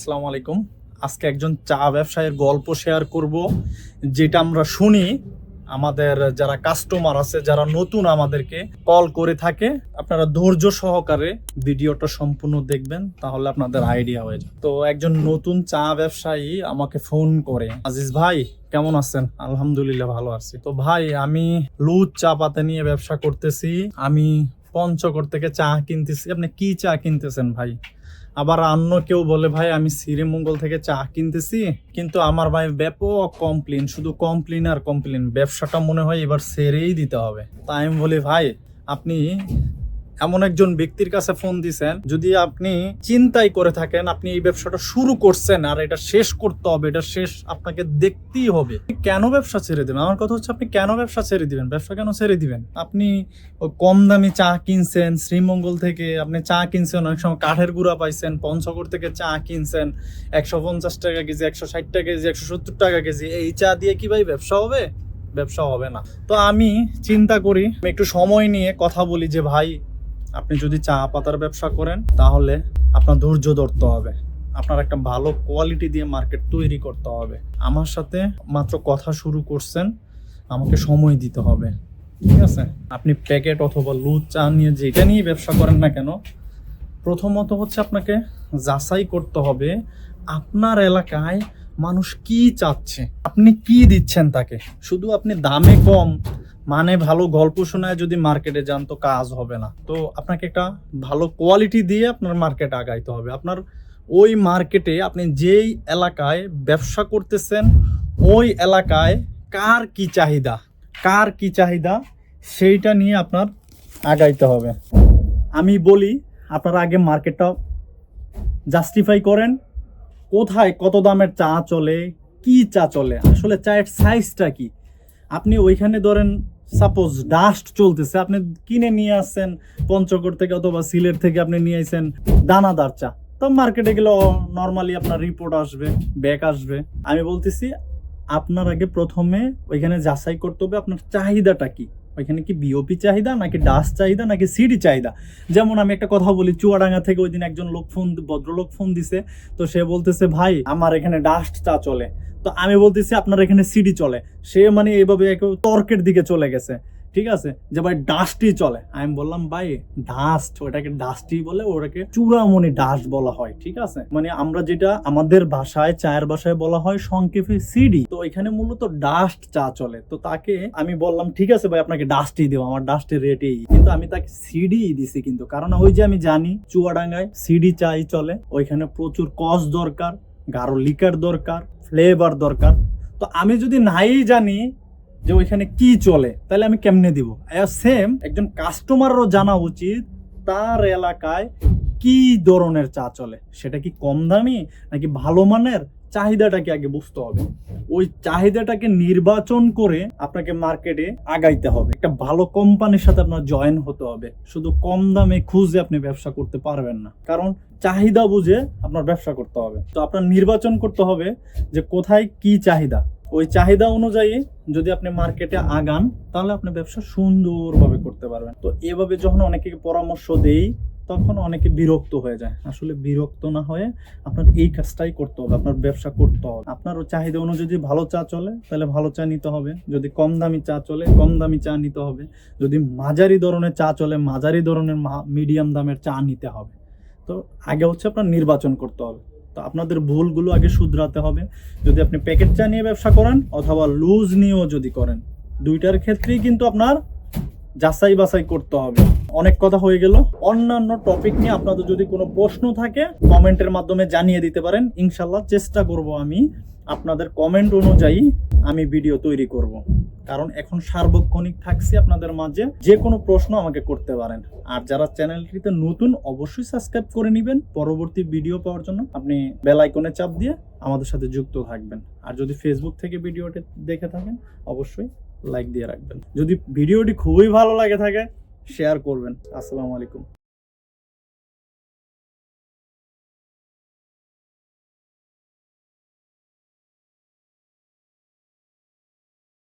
আসসালামু আলাইকুম। আজকে একজন চা ব্যবসায়ীর গল্প শেয়ার করব, যেটা আমরা শুনি আমাদের যারা কাস্টমার আছে, যারা নতুন আমাদেরকে কল করে থাকে, আপনারা ধৈর্য সহকারে ভিডিওটা সম্পূর্ণ দেখবেন, তাহলে আপনাদের আইডিয়া হয়ে যাবে। তো একজন নতুন চা ব্যবসায়ী আমাকে ফোন করে, আজিজ ভাই, কেমন আছেন? আলহামদুলিল্লাহ, ভালো আছি। তো ভাই, আমি লুজ চা পাতা নিয়ে ব্যবসা করতেছি, আমি পঞ্চগড় থেকে চা কিনতেছি। আপনি কি চা কিনতেছেন ভাই? আবার অন্য কেউ বলে, ভাই, আমি শ্রীমঙ্গল থেকে চা কিনতেছি, কিন্তু আমার ভাই ব্যাপক কমপ্লেন শুধু কমপ্লেন আর কমপ্লেন ব্যবসাটা মনে হয় এবার সেরেই দিতে হবে। তাই আমি বলি, ভাই, আপনি এমন একজন ব্যক্তির কাছে ফোন দিছেন, যদি আপনি চিন্তাই করে থাকেন, আপনি এই ব্যবসাটা শুরু করছেন আর এটা শেষ করতে হবে, এটা শেষ আপনাকে দেখতেই হবে কেন ব্যবসা ছেড়ে দেবেন? আমার কথা হচ্ছে আপনি কেন ব্যবসা ছেড়ে দিবেন? ব্যবসা কেন ছেড়ে দিবেন? আপনি কম দামি চা কিনছেন, শ্রীমঙ্গল থেকে আপনি চা কিনছেন, অনেক সময় কাঠের গুঁড়া পাইছেন, পঞ্চগড় থেকে চা কিনছেন, একশো পঞ্চাশ টাকা কেজি, একশো ষাট টাকা কেজি, একশো সত্তর টাকা কেজি, এই চা দিয়ে কি ভাই ব্যবসা হবে? ব্যবসা হবে না। তো আমি চিন্তা করি একটু সময় নিয়ে কথা বলি যে ভাই আপনি যদি চা পাতার ব্যবসা করেন, তাহলে আপনার ধৈর্য ধরতে হবে। আপনার একটা ভালো কোয়ালিটি দিয়ে মার্কেট তৈরি করতে হবে। আমার সাথে মাত্র কথা শুরু করছেন, আমাকে সময় দিতে হবে। ঠিক আছে? আপনি প্যাকেট অথবা লুজ চা নিয়ে যেটা নিয়ে ব্যবসা করেন না কেন, প্রথমত হচ্ছে আপনাকে যাচাই করতে হবে, আপনার এলাকায় মানুষ কি চাচ্ছে, আপনি কি দিচ্ছেন তাকে? শুধু আপনি দামে কম মানে ভালো গল্প শোনায় যদি মার্কেটে যান তো কাজ হবে না। তো আপনাকে একটা ভালো কোয়ালিটি দিয়ে আপনার মার্কেট আগাইতে হবে। আপনার ওই মার্কেটে আপনি যেই এলাকায় ব্যবসা করতেছেন, ওই এলাকায় কার কি চাহিদা, কার কি চাহিদা, সেইটা নিয়ে আপনার আগাইতে হবে। আমি বলি, আপনারা আগে মার্কেটটা জাস্টিফাই করেন, কোথায় কত দামের চা চলে, কি চা চলে, আসলে চায়ের সাইজটা কি আপনি ওইখানে ধরেন সাপোজ ডাস্ট চলতেছে, আপনি কিনে নিয়ে আসছেন, পঞ্চগড় থেকে অথবা সিলেট থেকে আপনি নিয়ে আসছেন দানাদার চা। তো মার্কেটে গেলে নর্মালি আপনার রিপোর্ট আসবে ব্যাক আসবে। আমি বলতেছি, আপনার আগে প্রথমে ওইখানে যাচাই করতে হবে আপনার চাহিদাটা কি। ওইখানে কি বিওপি চাহিদা নাকি ডাস চাহিদা নাকি সিডি চাহিদা? যেমন আমি একটা কথা বলি, চুয়াডাঙ্গা থেকে ওই দিন একজন লোক ফোন ভদ্রলোক ফোন দিছে, তো সে বলতেছে, ভাই, আমার এখানে ডাস্ট চা চলে। তো আমি বলতেছি, আপনার এখানে সিডি চলে। সে মানে এইভাবে তর্কের দিকে চলে গেছে। ঠিক আছে? যে ভাই ডাস্টই চলে। আমি বললাম, ভাই ডাস্ট ওটাকে ডাস্টই বলে ওটাকে চূড়ামণি ডাস্ট বলা হয়। ঠিক আছে? মানে আমরা যেটা আমাদের ভাষায়, চায়ের ভাষায় বলা হয় সংক্ষেপে সিডি তো এখানে মূলত ডাস্ট চা চলে। তো তাকে আমি বললাম, ঠিক আছে ভাই, আপনাকে ডাস্টই দেবো, আমার ডাস্টের রেট এই। কিন্তু আমি তাকে সিডি দিছি কিন্তু। কারণ ওই যে আমি জানি, চুয়াডাঙ্গায় সিডি চাই চলে। ওইখানে প্রচুর কস দরকার, গাঢ় লিকার দরকার ফ্লেভার দরকার। তো আমি যদি নাই জানি যে ওইখানে কি চলে, তাহলে আমি কেমনে দিব? সেম একজন কাস্টমারও জানা উচিত তার এলাকায় কি ধরনের চা চলে। সেটা কি কম দামি নাকি ভালো মানের? চাহিদাটাকে আগে বুঝতে হবে। ওই চাহিদাটাকে নির্বাচন করে আপনাকে মার্কেটে আগাইতে হবে। একটা ভালো কোম্পানির সাথে আপনার জয়েন হতে হবে। শুধু কম দামে খুঁজে আপনি ব্যবসা করতে পারবেন না। কারণ চাহিদা বুঝে আপনার ব্যবসা করতে হবে। তো আপনার নির্বাচন করতে হবে যে কোথায় কি চাহিদা। ওই চাহিদা অনুযায়ী যদি আপনি মার্কেটে আগান, তাহলে আপনি ব্যবসা সুন্দরভাবে করতে পারবেন। তো এভাবে যখন অনেকে পরামর্শ দেই, তখন অনেকে বিরক্ত হয়ে যায়। আসলে বিরক্ত না হয়ে আপনার এই কাজটাই করতে হবে, আপনার ব্যবসা করতে হবে। আপনার চাহিদা অনুযায়ী ভালো চা চলে, তাহলে ভালো চা নিতে হবে। যদি কম দামি চা চলে, কম দামি চা নিতে হবে। যদি মাঝারি ধরনের চা চলে, মাঝারি ধরনের মিডিয়াম দামের চা নিতে হবে। তো আগে হচ্ছে আপনার নির্বাচন করতে হবে। তো আপনাদের ভুলগুলো আগে শুধরাতে হবে। যদি আপনি প্যাকেট চা নিয়ে ব্যবসা করেন অথবা লুজ নিয়েও যদি করেন, দুইটার ক্ষেত্রেই কিন্তু আপনার যাচাই বাছাই করতে হবে। অনেক কথা হয়ে গেল। অন্যান্য টপিক নিয়ে আপনাদের যদি কোনো প্রশ্ন থাকে কমেন্টের মাধ্যমে জানিয়ে দিতে পারেন। ইনশাল্লাহ চেষ্টা করব আমি। আপনাদের কমেন্ট অনুযায়ী আমি ভিডিও তৈরি করব। কারণ এখন সার্বক্ষণিক থাকছি আপনাদের মাঝে যে কোনো প্রশ্ন আমাকে করতে পারেন। আর যারা চ্যানেলটিতে নতুন, অবশ্যই সাবস্ক্রাইব করে নেবেন। পরবর্তী ভিডিও পাওয়ার জন্য আপনি বেল আইকনে চাপ দিয়ে আমাদের সাথে যুক্ত থাকবেন। আর যদি ফেসবুক থেকে ভিডিওটি দেখে থাকেন, অবশ্যই লাইক দিয়ে রাখবেন। যদি ভিডিওটি খুবই ভালো লাগে থাকে শেয়ার করবেন। আসসালামু আলাইকুম।